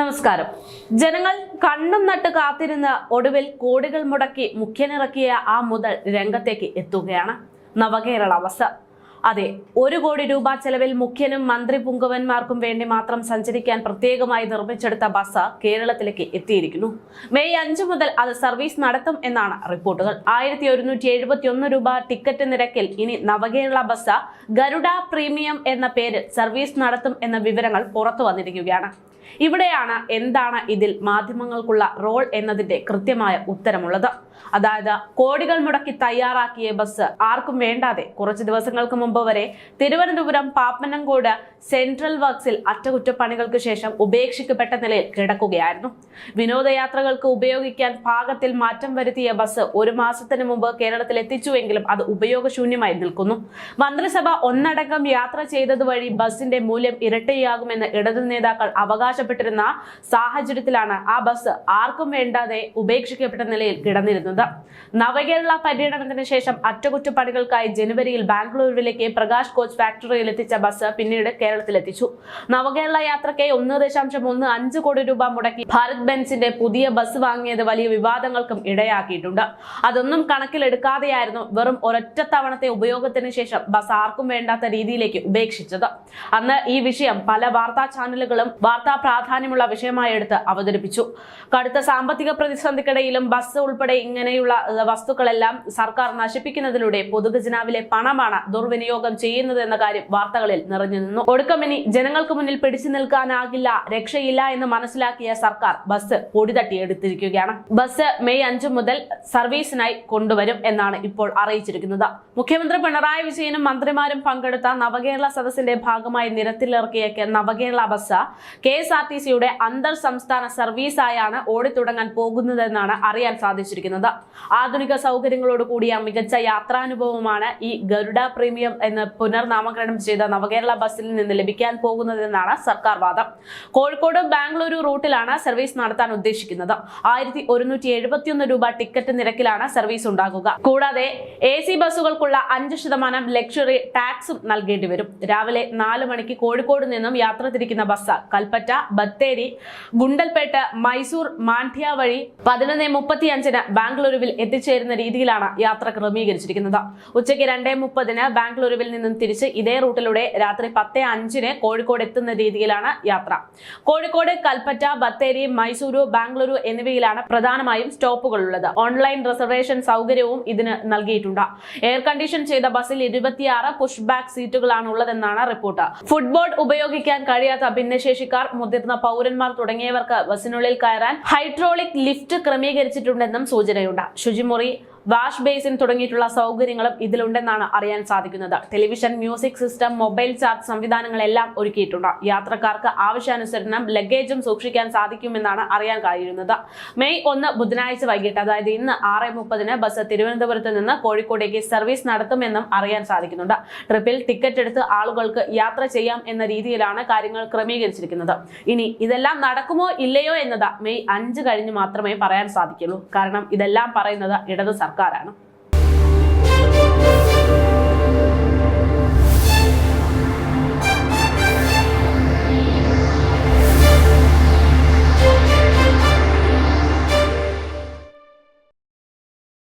നമസ്കാരം. ജനങ്ങൾ കണ്ണും നട്ട് കാത്തിരുന്ന് ഒടുവിൽ കോടികൾ മുടക്കി മുഖ്യനിറക്കിയ ആ മുതൽ രംഗത്തേക്ക് എത്തുകയാണ് നവകേരള അവസ്ഥ. അതെ ഒരു കോടി രൂപ ചെലവിൽ മുഖ്യനും മന്ത്രി പുങ്കവന്മാർക്കും വേണ്ടി മാത്രം സഞ്ചരിക്കാൻ പ്രത്യേകമായി നിർമ്മിച്ചെടുത്ത ബസ് കേരളത്തിലേക്ക് എത്തിയിരിക്കുന്നു. മെയ് അഞ്ച് മുതൽ അത് സർവീസ് നടത്തും എന്നാണ് റിപ്പോർട്ടുകൾ. ആയിരത്തി ഒരുന്നൂറ്റി എഴുപത്തി ഒന്ന് രൂപ ടിക്കറ്റ് നിരക്കിൽ ഇനി നവകേരള ബസ് ഗരുഡ പ്രീമിയം എന്ന പേരിൽ സർവീസ് നടത്തും എന്ന വിവരങ്ങൾ പുറത്തു വന്നിരിക്കുകയാണ്. ഇവിടെയാണ് എന്താണ് ഇതിൽ മാധ്യമങ്ങൾക്കുള്ള റോൾ എന്നതിന്റെ കൃത്യമായ ഉത്തരമുള്ളത്. അതായത് കോടികൾ മുടക്കി തയ്യാറാക്കിയ ബസ് ആർക്കും വേണ്ടാതെ കുറച്ച് ദിവസങ്ങൾക്ക് മുമ്പ് വരെ തിരുവനന്തപുരം പാപ്പനംകോട് സെൻട്രൽ വർക്സിൽ അറ്റകുറ്റപ്പണികൾക്ക് ശേഷം ഉപേക്ഷിക്കപ്പെട്ട നിലയിൽ കിടക്കുകയായിരുന്നു. വിനോദയാത്രകൾക്ക് ഉപയോഗിക്കാൻ പാകത്തിൽ മാറ്റം വരുത്തിയ ബസ് ഒരു മാസത്തിന് മുമ്പ് കേരളത്തിൽ എത്തിച്ചുവെങ്കിലും അത് ഉപയോഗശൂന്യമായി നിൽക്കുന്നു. മന്ത്രിസഭ ഒന്നടങ്കം യാത്ര ചെയ്തത് വഴി ബസിന്റെ മൂല്യം ഇരട്ടിയാകുമെന്ന് ഇടതു നേതാക്കൾ അവകാശപ്പെട്ടിരുന്ന സാഹചര്യത്തിലാണ് ആ ബസ് ആർക്കും വേണ്ടാതെ ഉപേക്ഷിക്കപ്പെട്ട നിലയിൽ കിടന്നിരുന്നത്. നവകേരള പര്യടനത്തിന് ശേഷം അറ്റകുറ്റപ്പണികൾക്കായി ജനുവരിയിൽ ബാംഗ്ലൂരുവിലേക്ക് പ്രകാശ് കോച്ച് ഫാക്ടറിയിൽ എത്തിച്ച ബസ് പിന്നീട് കേരളത്തിലെത്തിച്ചു. നവകേരള യാത്രയ്ക്ക് ഒന്ന് ദശാംശം ഒന്ന് അഞ്ച് കോടി രൂപ മുടക്കി ഭാരത് ബെൻസിന്റെ പുതിയ ബസ് വാങ്ങിയത് വലിയ വിവാദങ്ങൾക്കും ഇടയാക്കിയിട്ടുണ്ട്. അതൊന്നും കണക്കിലെടുക്കാതെയായിരുന്നു വെറും ഒരൊറ്റ തവണത്തെ ഉപയോഗത്തിന് ശേഷം ബസ് ആർക്കും വേണ്ടാത്ത രീതിയിലേക്ക് ഉപേക്ഷിച്ചത്. അന്ന് ഈ വിഷയം പല വാർത്താ ചാനലുകളും വാർത്താ പ്രാധാന്യമുള്ള വിഷയമായി എടുത്ത് അവതരിപ്പിച്ചു. കടുത്ത സാമ്പത്തിക പ്രതിസന്ധിക്കിടയിലും ബസ് ഉൾപ്പെടെ ഇങ്ങനെയുള്ള വസ്തുക്കളെല്ലാം സർക്കാർ നശിപ്പിക്കുന്നതിലൂടെ പൊതുഖജനാവിലെ പണമാണ് ദുർവിനിയോഗം ചെയ്യുന്നത് എന്ന കാര്യം വാർത്തകളിൽ നിറഞ്ഞു നിന്നു. ഒടുക്കമിനി ജനങ്ങൾക്ക് മുന്നിൽ പിടിച്ചു നിൽക്കാനാകില്ല രക്ഷയില്ല എന്ന് മനസ്സിലാക്കിയ സർക്കാർ ബസ് പൊടിതട്ടിയെടുത്തിരിക്കുകയാണ്. ബസ് മെയ് അഞ്ചു മുതൽ സർവീസിനായി കൊണ്ടുവരും എന്നാണ് ഇപ്പോൾ അറിയിച്ചിരിക്കുന്നത്. മുഖ്യമന്ത്രി പിണറായി വിജയനും മന്ത്രിമാരും പങ്കെടുത്ത നവകേരള സദസ്സിന്റെ ഭാഗമായി നിരത്തിലിറക്കിയ Navakerala bus K S R T സിയുടെ അന്തർ സംസ്ഥാന സർവീസായാണ് ഓടിത്തുടങ്ങാൻ പോകുന്നതെന്നാണ് അറിയാൻ സാധിച്ചിരിക്കുന്നത്. ആധുനിക സൗകര്യങ്ങളോട് കൂടിയ മികച്ച യാത്രാനുഭവമാണ് ഈ ഗരുഡ പ്രീമിയം എന്ന് പുനർനാമകരണം ചെയ്ത നവകേരള ബസ്സിൽ നിന്ന് ലഭിക്കാൻ പോകുന്നതെന്നാണ് സർക്കാർ വാദം. കോഴിക്കോട് ബാംഗ്ലൂരു റൂട്ടിലാണ് സർവീസ് നടത്താൻ ഉദ്ദേശിക്കുന്നത്. ആയിരത്തി ഒരുന്നൂറ്റി എഴുപത്തിയൊന്ന് രൂപ ടിക്കറ്റ് നിരക്കിലാണ് സർവീസ് ഉണ്ടാകുക. കൂടാതെ എ സി ബസ്സുകൾക്കുള്ള അഞ്ച് ശതമാനം ലക്ഷറി ടാക്സും നൽകേണ്ടി വരും. രാവിലെ നാല് മണിക്ക് കോഴിക്കോട് നിന്നും യാത്ര തിരിക്കുന്ന ബസ് കൽപ്പറ്റ ബത്തേരി ഗുണ്ടൽപേട്ട് മൈസൂർ മാണ്ഡ്യ വഴി പതിനൊന്ന് മുപ്പത്തി അഞ്ചിന് ബാംഗ്ലൂരുവിൽ എത്തിച്ചേരുന്ന രീതിയിലാണ് യാത്ര ക്രമീകരിച്ചിരിക്കുന്നത്. ഉച്ചയ്ക്ക് രണ്ടേ മുപ്പതിന് ബാംഗ്ലൂരുവിൽ നിന്നും തിരിച്ച് ഇതേ റൂട്ടിലൂടെ രാത്രി പത്ത് അഞ്ചിന് കോഴിക്കോട് എത്തുന്ന രീതിയിലാണ് യാത്ര. കോഴിക്കോട് കൽപ്പറ്റ ബത്തേരി മൈസൂരു ബാംഗ്ലൂരു എന്നിവയിലാണ് പ്രധാനമായും സ്റ്റോപ്പുകൾ ഉള്ളത് ഓൺലൈൻ റിസർവേഷൻ സൗകര്യവും ഇതിന് നൽകിയിട്ടുണ്ട്. എയർ കണ്ടീഷൻ ചെയ്ത ബസ്സിൽ ഇരുപത്തിയാറ് പുഷ് ബാക്ക് സീറ്റുകളാണ് ഉള്ളതെന്നാണ് റിപ്പോർട്ട്. ഫുട്ബോർഡ് ഉപയോഗിക്കാൻ കഴിയാത്ത ഭിന്നശേഷിക്കാർ മുതിർന്ന പൗരന്മാർ തുടങ്ങിയവർക്ക് ബസ്സിനുള്ളിൽ കയറാൻ ഹൈഡ്രോളിക് ലിഫ്റ്റ് ക്രമീകരിച്ചിട്ടുണ്ടെന്നും ശുചിമുറി വാഷ് ബേസിൻ തുടങ്ങിയിട്ടുള്ള സൗകര്യങ്ങളും ഇതിലുണ്ടെന്നാണ് അറിയാൻ സാധിക്കുന്നത്. Television music system mobile charge സംവിധാനങ്ങളെല്ലാം ഒരുക്കിയിട്ടുണ്ട്. യാത്രക്കാർക്ക് ആവശ്യാനുസരണം ലഗേജും സൂക്ഷിക്കാൻ സാധിക്കുമെന്നാണ് അറിയാൻ കഴിയുന്നത്. മെയ് ഒന്ന് ബുധനാഴ്ച വൈകിട്ട് അതായത് ഇന്ന് ആറ് മുപ്പതിന് ബസ് തിരുവനന്തപുരത്ത് നിന്ന് കോഴിക്കോടേക്ക് സർവീസ് നടത്തുമെന്നും അറിയാൻ സാധിക്കുന്നുണ്ട്. ട്രിപ്പിൽ ടിക്കറ്റ് എടുത്ത് ആളുകൾക്ക് യാത്ര ചെയ്യാം എന്ന രീതിയിലാണ് കാര്യങ്ങൾ ക്രമീകരിച്ചിരിക്കുന്നത്. ഇനി ഇതെല്ലാം നടക്കുമോ ഇല്ലയോ എന്നത് മെയ് അഞ്ച് കഴിഞ്ഞ് മാത്രമേ പറയാൻ സാധിക്കുള്ളൂ. കാരണം ഇതെല്ലാം പറയുന്നത് ഇടത് സർക്കാരാണ്.